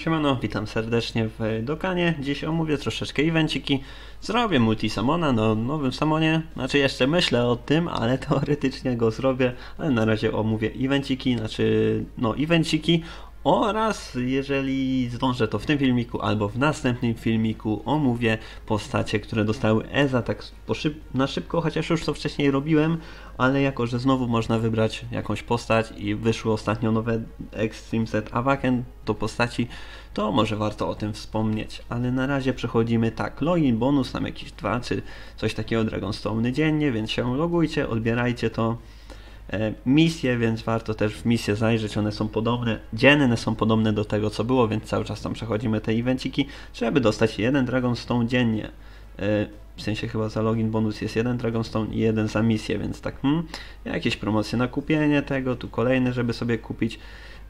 Siemano, witam serdecznie w Dokanie. Dziś omówię troszeczkę evenciki. Zrobię multisamona na nowym samonie. Znaczy jeszcze myślę o tym, ale teoretycznie go zrobię. Ale na razie omówię evenciki, znaczy no evenciki oraz jeżeli zdążę to w tym filmiku albo w następnym filmiku omówię postacie, które dostały EZA tak szyb na szybko, chociaż już to wcześniej robiłem, ale jako, że znowu można wybrać jakąś postać i wyszły ostatnio nowe Extreme Set Awaken do postaci, to może warto o tym wspomnieć. Ale na razie przechodzimy tak, login, bonus, tam jakieś dwa czy coś takiego Dragonstone dziennie, więc się logujcie, odbierajcie to. E, misje, więc warto też w misje zajrzeć, one są podobne, dzienne są podobne do tego co było, więc cały czas tam przechodzimy te evenciki, żeby dostać jeden Dragonstone dziennie. E, w sensie chyba za login bonus jest jeden Dragonstone i jeden za misję, więc tak, hmm, jakieś promocje na kupienie tego, tu kolejne, żeby sobie kupić.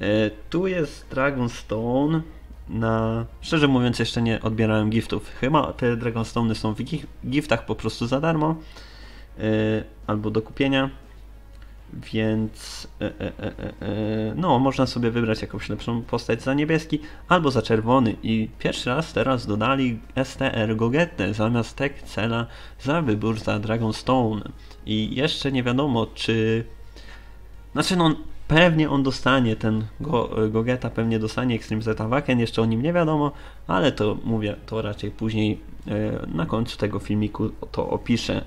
E, tu jest Dragonstone na... Szczerze mówiąc jeszcze nie odbierałem giftów. Chyba te Dragonstone są w giftach po prostu za darmo albo do kupienia więc e, e, e, no, można sobie wybrać jakąś lepszą postać za niebieski albo za czerwony. I pierwszy raz teraz dodali STR Gogetę zamiast Tech Cela za wybór za Dragonstone. I jeszcze nie wiadomo, czy. Znaczy, no, pewnie on dostanie ten Go, Gogeta, pewnie dostanie Extreme Zeta Waken, jeszcze o nim nie wiadomo, ale to mówię, to raczej później na końcu tego filmiku to opiszę.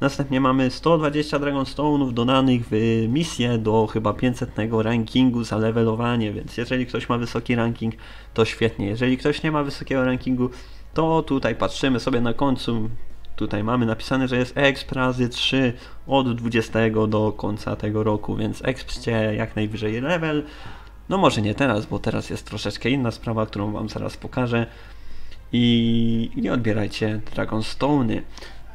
Następnie mamy 120 Dragonstone'ów dodanych w misję do chyba 500 rankingu za levelowanie, więc jeżeli ktoś ma wysoki ranking, to świetnie. Jeżeli ktoś nie ma wysokiego rankingu, to tutaj patrzymy sobie na końcu. Tutaj mamy napisane, że jest exp razy 3 od 20 do końca tego roku, więc expcie jak najwyżej level. No może nie teraz, bo teraz jest troszeczkę inna sprawa, którą wam zaraz pokażę. I nie odbierajcie Dragonstone'y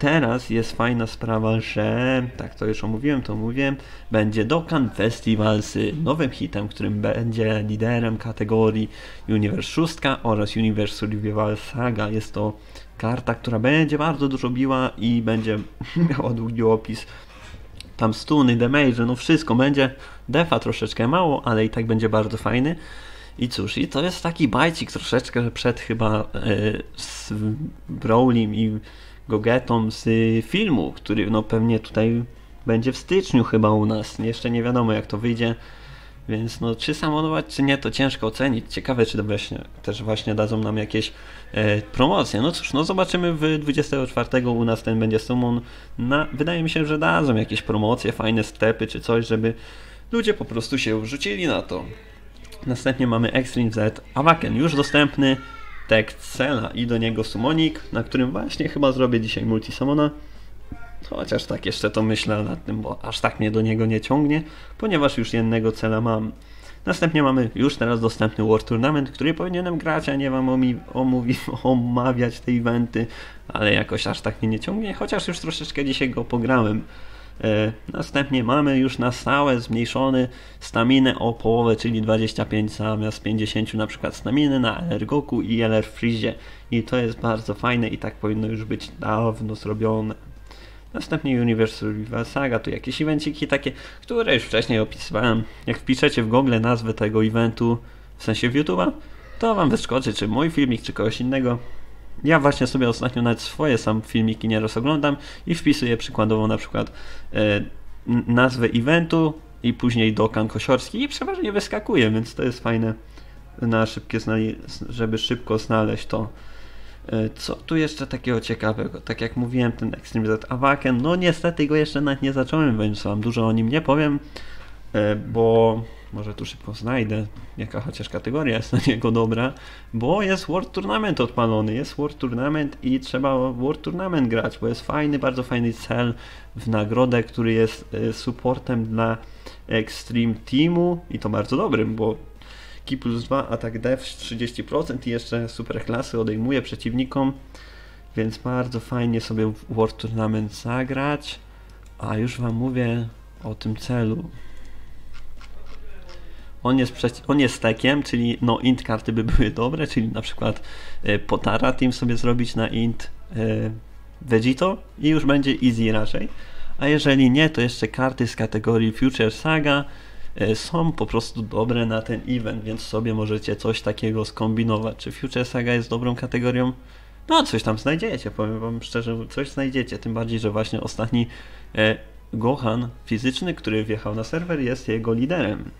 teraz jest fajna sprawa, że, tak to już omówiłem, to mówiłem, będzie Dokkan Festival z nowym hitem, którym będzie liderem kategorii Universe 6 oraz Universe Survival Saga. Jest to karta, która będzie bardzo dużo biła i będzie miała długi opis. Tam stuny, damage, no wszystko będzie. Defa troszeczkę mało, ale i tak będzie bardzo fajny. I cóż, i to jest taki bajcik troszeczkę przed chyba yy, z Brawlim i Gogetą z filmu, który no pewnie tutaj będzie w styczniu chyba u nas. Jeszcze nie wiadomo jak to wyjdzie. Więc no, czy samonować, czy nie, to ciężko ocenić. Ciekawe, czy właśnie, też właśnie dadzą nam jakieś e, promocje. No cóż, no zobaczymy w 24 u nas ten będzie summon. Na, wydaje mi się, że dadzą jakieś promocje, fajne stepy czy coś, żeby ludzie po prostu się rzucili na to. Następnie mamy Extreme Z Awaken, już dostępny tekst Cela i do niego Summonik, na którym właśnie chyba zrobię dzisiaj multisamona. Chociaż tak jeszcze to myślę nad tym, bo aż tak mnie do niego nie ciągnie, ponieważ już jednego cela mam. Następnie mamy już teraz dostępny War Tournament, który powinienem grać, a nie wam omówi, omawiać te eventy, ale jakoś aż tak mnie nie ciągnie, chociaż już troszeczkę dzisiaj go pograłem. E, następnie mamy już na stałe zmniejszony staminę o połowę, czyli 25 zamiast 50 na przykład staminy na Ergoku i LR Freeze i to jest bardzo fajne i tak powinno już być dawno zrobione. Następnie Universal Saga, tu jakieś evenciki takie, które już wcześniej opisywałem. Jak wpiszecie w Google nazwę tego eventu, w sensie w YouTube'a, to wam wyskoczy czy mój filmik, czy kogoś innego. Ja właśnie sobie ostatnio nawet swoje sam filmiki nieraz oglądam i wpisuję przykładowo na przykład e, nazwę eventu i później dokan kosiorski i przeważnie wyskakuje, więc to jest fajne na szybkie żeby szybko znaleźć to. E, co tu jeszcze takiego ciekawego? Tak jak mówiłem, ten Extreme Z Awaken, no niestety go jeszcze nawet nie zacząłem, więc wam dużo o nim nie powiem, e, bo może tu szybko znajdę, jaka chociaż kategoria jest na niego dobra, bo jest World Tournament odpalony, jest World Tournament i trzeba World Tournament grać, bo jest fajny, bardzo fajny cel w nagrodę, który jest e, supportem dla Extreme Teamu i to bardzo dobrym, bo Ki plus 2, atak def 30% i jeszcze super klasy odejmuje przeciwnikom, więc bardzo fajnie sobie World Tournament zagrać, a już wam mówię o tym celu. On jest, on jest stekiem, czyli no int karty by były dobre, czyli na przykład y, Potara team sobie zrobić na int y, Vegito i już będzie easy raczej. A jeżeli nie, to jeszcze karty z kategorii Future Saga, e, są po prostu dobre na ten event, więc sobie możecie coś takiego skombinować. Czy Future Saga jest dobrą kategorią? No, coś tam znajdziecie, powiem wam szczerze, coś znajdziecie. Tym bardziej, że właśnie ostatni e, Gohan fizyczny, który wjechał na serwer, jest jego liderem.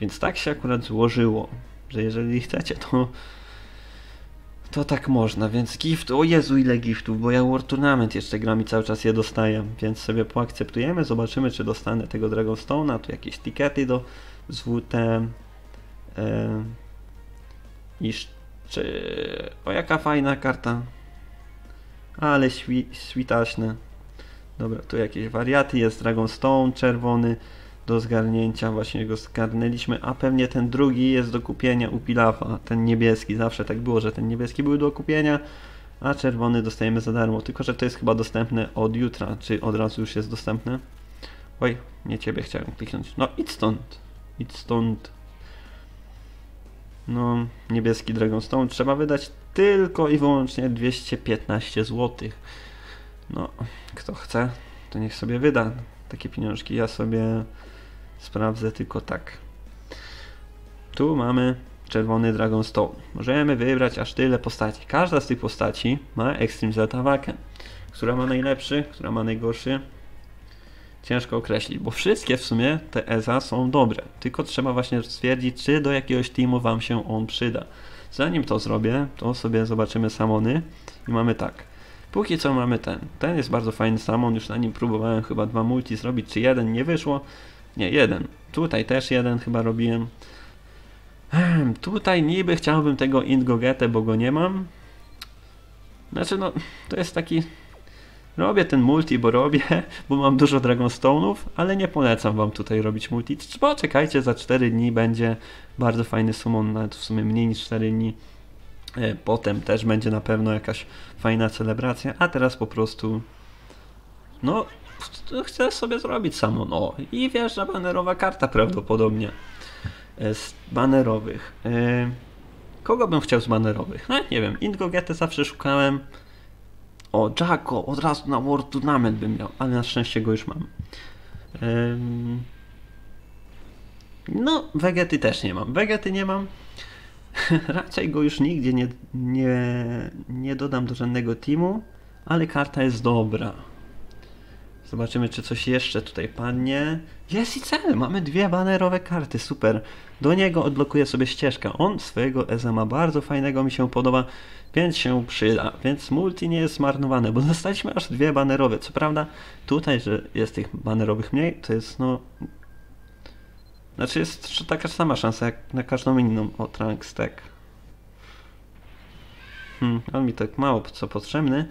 Więc tak się akurat złożyło, że jeżeli chcecie, to to tak można, więc gift, o Jezu ile giftów, bo ja World Tournament jeszcze gram i cały czas je dostaję, więc sobie poakceptujemy, zobaczymy czy dostanę tego Dragonstone'a, tu jakieś tikety do ZWT e, i czy... o jaka fajna karta, ale świ, świtaśne, dobra, tu jakieś wariaty, jest Dragonstone czerwony, do zgarnięcia, właśnie go zgarnęliśmy, a pewnie ten drugi jest do kupienia u Pilafa, ten niebieski, zawsze tak było, że ten niebieski był do kupienia, a czerwony dostajemy za darmo, tylko że to jest chyba dostępne od jutra, czy od razu już jest dostępne? Oj, nie ciebie chciałem kliknąć, no idź stąd, idź stąd. No, niebieski Dragonstone trzeba wydać tylko i wyłącznie 215 zł. No, kto chce, to niech sobie wyda takie pieniążki. Ja sobie Sprawdzę tylko tak. Tu mamy czerwony Dragonstone. Możemy wybrać aż tyle postaci. Każda z tych postaci ma Extreme Zeta Waken. Która ma najlepszy, która ma najgorszy. Ciężko określić, bo wszystkie w sumie te EZA są dobre. Tylko trzeba właśnie stwierdzić, czy do jakiegoś teamu Wam się on przyda. Zanim to zrobię, to sobie zobaczymy samony i mamy tak. Póki co mamy ten. Ten jest bardzo fajny samon, już na nim próbowałem chyba dwa multi zrobić, czy jeden nie wyszło. Nie, jeden. Tutaj też jeden chyba robiłem. Hmm, tutaj niby chciałbym tego Indgogete, bo go nie mam. Znaczy no, to jest taki... Robię ten multi, bo robię, bo mam dużo Dragonstone'ów, ale nie polecam wam tutaj robić multi. Poczekajcie, za 4 dni będzie bardzo fajny summon, nawet w sumie mniej niż 4 dni. E, potem też będzie na pewno jakaś fajna celebracja, a teraz po prostu no chcę sobie zrobić samo, no i wjeżdża banerowa karta prawdopodobnie e, z banerowych. E, kogo bym chciał z banerowych? No nie wiem, Indgogetę zawsze szukałem. O, Jacko, od razu na World Tournament bym miał, ale na szczęście go już mam. No, Vegety też nie mam. Vegety nie mam. Raczej go już nigdzie nie, nie, nie dodam do żadnego teamu, ale karta jest dobra. Zobaczymy, czy coś jeszcze tutaj padnie. Jest i cel! Mamy dwie banerowe karty, super. Do niego odblokuję sobie ścieżkę. On swojego EZA ma bardzo fajnego, mi się podoba, więc się przyda. Więc multi nie jest zmarnowane, bo dostaliśmy aż dwie banerowe. Co prawda, tutaj, że jest tych banerowych mniej, to jest no... Znaczy jest taka sama szansa jak na każdą inną. O, Trunk Stack. Hmm, on mi tak mało co potrzebny.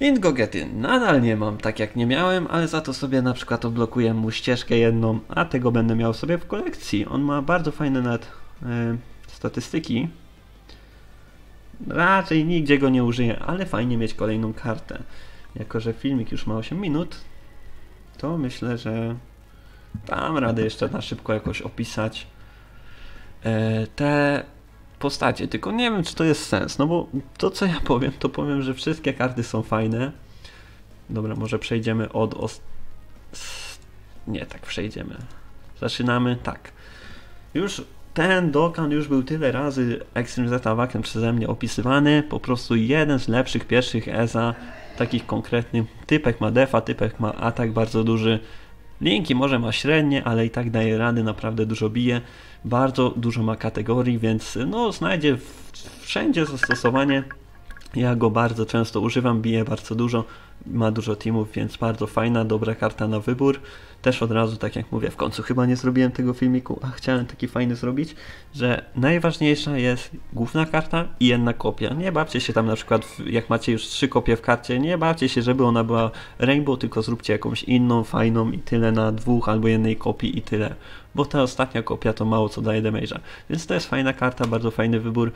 Ingogety nadal nie mam, tak jak nie miałem, ale za to sobie na przykład odblokuję mu ścieżkę jedną, a tego będę miał sobie w kolekcji. On ma bardzo fajne nawet e, statystyki. Raczej nigdzie go nie użyję, ale fajnie mieć kolejną kartę. Jako, że filmik już ma 8 minut, to myślę, że dam radę jeszcze na szybko jakoś opisać e, te postacie, tylko nie wiem, czy to jest sens, no bo to, co ja powiem, to powiem, że wszystkie karty są fajne. Dobra, może przejdziemy od... Os... Nie, tak przejdziemy. Zaczynamy tak. Już ten Dokkan już był tyle razy Extreme Zeta Waken przeze mnie opisywany. Po prostu jeden z lepszych pierwszych ESA, takich konkretnych. Typek ma defa, typek ma atak bardzo duży. Linki może ma średnie, ale i tak daje rady, naprawdę dużo bije. Bardzo dużo ma kategorii, więc no znajdzie wszędzie zastosowanie. Ja go bardzo często używam, bije bardzo dużo, ma dużo teamów, więc bardzo fajna, dobra karta na wybór. Też od razu, tak jak mówię, w końcu chyba nie zrobiłem tego filmiku, a chciałem taki fajny zrobić, że najważniejsza jest główna karta i jedna kopia. Nie bawcie się tam na przykład, jak macie już trzy kopie w karcie, nie bawcie się, żeby ona była rainbow, tylko zróbcie jakąś inną, fajną i tyle na dwóch albo jednej kopii i tyle. Bo ta ostatnia kopia to mało co daje damage'a. Więc to jest fajna karta, bardzo fajny wybór.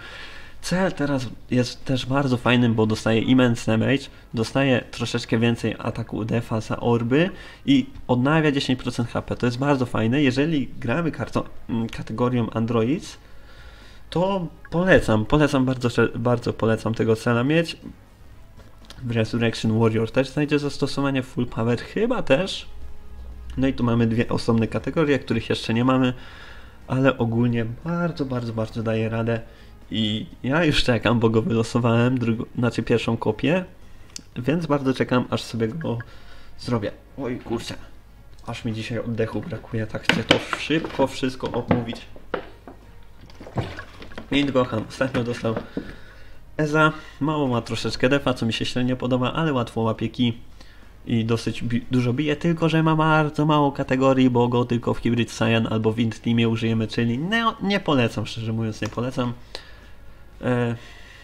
Cel teraz jest też bardzo fajnym, bo dostaje immense damage, dostaje troszeczkę więcej ataku defa za orby i odnawia 10% HP. To jest bardzo fajne. Jeżeli gramy mm, kategorią Androids, to polecam, polecam bardzo, bardzo polecam tego cela mieć. W Resurrection Warrior też znajdzie zastosowanie full power, chyba też No i tu mamy dwie osobne kategorie, których jeszcze nie mamy, ale ogólnie bardzo, bardzo, bardzo daje radę. I ja już czekam, bo go wylosowałem, drugą, znaczy pierwszą kopię, więc bardzo czekam, aż sobie go zrobię. Oj kurczę, aż mi dzisiaj oddechu brakuje, tak chcę to szybko wszystko omówić. Mint Gohan ostatnio dostał Eza, mało ma troszeczkę defa, co mi się średnio podoba, ale łatwo łapie ki i dosyć bi dużo bije, tylko że ma bardzo mało kategorii, bo go tylko w Hybrid Saiyan albo w Int Teamie użyjemy, czyli no, nie polecam, szczerze mówiąc nie polecam. E,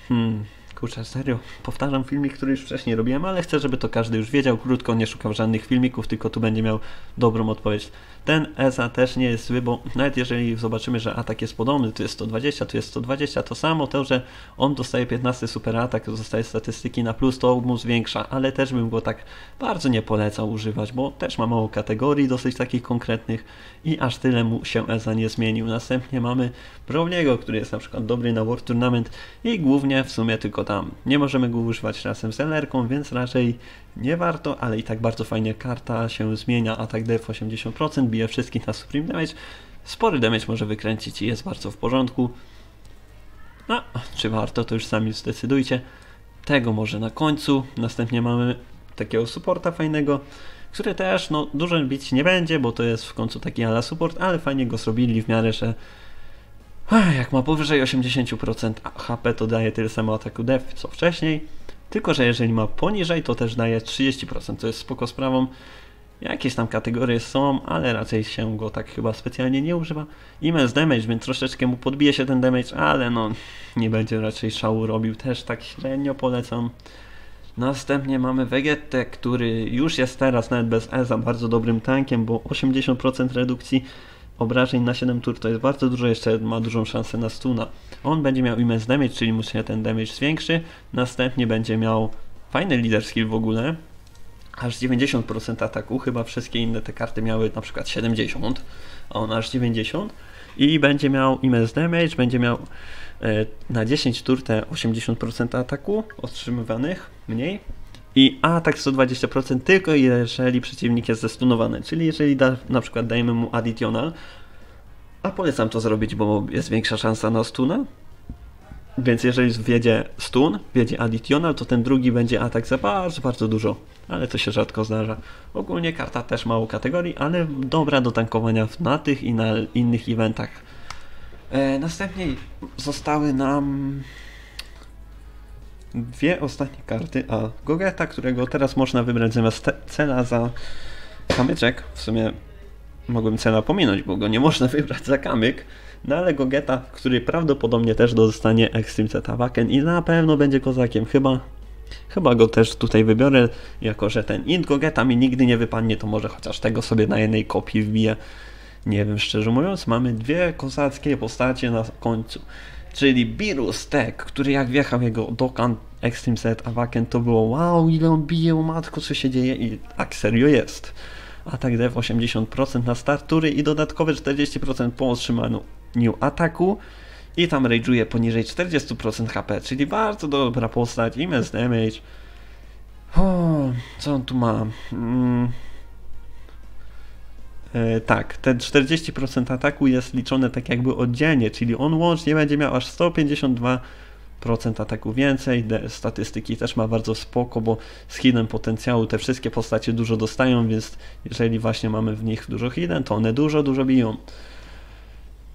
hmm, kurczę, serio, powtarzam filmik, który już wcześniej robiłem, ale chcę, żeby to każdy już wiedział, krótko, nie szukał żadnych filmików, tylko tu będzie miał dobrą odpowiedź. Ten ESA też nie jest zły, bo nawet jeżeli zobaczymy, że atak jest podobny, tu jest 120, tu jest 120, to samo to, że on dostaje 15 super atak, dostaje statystyki na plus, to mu zwiększa, ale też bym go tak bardzo nie polecał używać, bo też ma mało kategorii dosyć takich konkretnych i aż tyle mu się ESA nie zmienił. Następnie mamy Browniego, który jest na przykład dobry na World Tournament i głównie w sumie tylko tam. Nie możemy go używać razem z LR-ką, więc raczej nie warto, ale i tak bardzo fajnie karta się zmienia, atak def 80%, bije wszystkich na Supreme Damage, spory damage może wykręcić i jest bardzo w porządku. No, czy warto, to już sami zdecydujcie. Tego może na końcu. Następnie mamy takiego supporta fajnego, który też no, dużo bić nie będzie, bo to jest w końcu taki ala support, ale fajnie go zrobili w miarę, że jak ma powyżej 80% HP, to daje tyle samo ataku def, co wcześniej. Tylko, że jeżeli ma poniżej, to też daje 30%, co jest spoko sprawą. Jakieś tam kategorie są, ale raczej się go tak chyba specjalnie nie używa. Immense damage, więc troszeczkę mu podbije się ten damage, ale no nie będzie raczej szału robił, też tak średnio polecam. Następnie mamy Vegetę, który już jest teraz nawet bez E za bardzo dobrym tankiem, bo 80% redukcji obrażeń na 7 tur to jest bardzo dużo, jeszcze ma dużą szansę na stuna. On będzie miał immense damage, czyli mu się ten damage zwiększy, następnie będzie miał fajny leader skill w ogóle, aż 90% ataku, chyba wszystkie inne te karty miały na przykład 70, a on aż 90 i będzie miał immense damage, będzie miał e, na 10 tur te 80% ataku otrzymywanych mniej i atak 120% tylko jeżeli przeciwnik jest zestunowany, czyli jeżeli da, na przykład dajemy mu additional, a polecam to zrobić, bo jest większa szansa na stuna, więc jeżeli wiedzie stun, wiedzie additional, to ten drugi będzie atak za bardzo, bardzo dużo, ale to się rzadko zdarza. Ogólnie karta też mało kategorii, ale dobra do tankowania na tych i na innych eventach. E, następnie zostały nam dwie ostatnie karty, a Gogeta, którego teraz można wybrać zamiast cela za kamyczek, w sumie mogłem cela pominąć, bo go nie można wybrać za kamyk, no ale Gogeta, który prawdopodobnie też dostanie Extreme Zeta Waken i na pewno będzie kozakiem, chyba Chyba go też tutaj wybiorę, jako że ten int Gogeta mi nigdy nie wypadnie, to może chociaż tego sobie na jednej kopii wbiję. Nie wiem, szczerze mówiąc, mamy dwie kozackie postacie na końcu czyli Birus Tech, który jak wjechał jego Dokkan Extreme Set Awaken, to było wow, ile on bije, o matko, co się dzieje i tak serio jest. Atak def 80% na start tury i dodatkowe 40% po otrzymaniu ataku i tam rage'uje poniżej 40% HP, czyli bardzo dobra postać, immense damage. O, co on tu ma? Mm. E, tak, ten 40% ataku jest liczone tak jakby oddzielnie, czyli on łącznie będzie miał aż 152% ataku więcej, statystyki też ma bardzo spoko, bo z hidden potencjału te wszystkie postacie dużo dostają, więc jeżeli właśnie mamy w nich dużo hidden, to one dużo, dużo biją.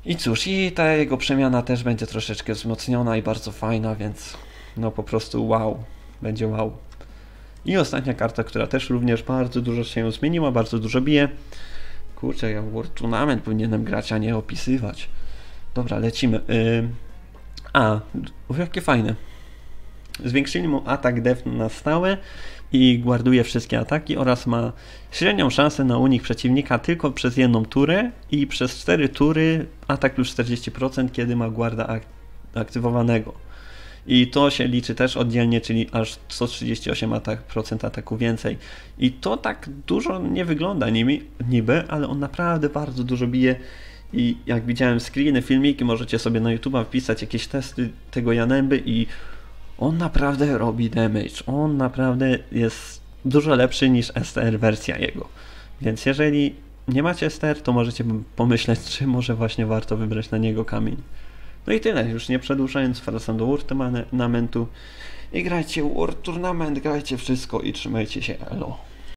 I cóż, i ta jego przemiana też będzie troszeczkę wzmocniona i bardzo fajna, więc no po prostu wow, będzie wow. I ostatnia karta, która też również bardzo dużo się zmieniła, bardzo dużo bije, Kurczę, ja World Tournament powinienem grać, a nie opisywać. Dobra, lecimy. Yy... A, jakie fajne. Zwiększyli mu atak def na stałe i guarduje wszystkie ataki oraz ma średnią szansę na unik przeciwnika tylko przez jedną turę i przez 4 tury atak plus 40%, kiedy ma guarda ak aktywowanego. I to się liczy też oddzielnie, czyli aż 138 atak, procent ataku więcej. I to tak dużo nie wygląda niby, niby, ale on naprawdę bardzo dużo bije. I jak widziałem screeny, filmiki, możecie sobie na YouTube wpisać jakieś testy tego Janemby i on naprawdę robi damage. On naprawdę jest dużo lepszy niż STR wersja jego. Więc jeżeli nie macie ster, to możecie pomyśleć, czy może właśnie warto wybrać na niego kamień. No i tyle, już nie przedłużając, wracam do World Tournamentu. I grajcie World Tournament, grajcie wszystko i trzymajcie się, elo.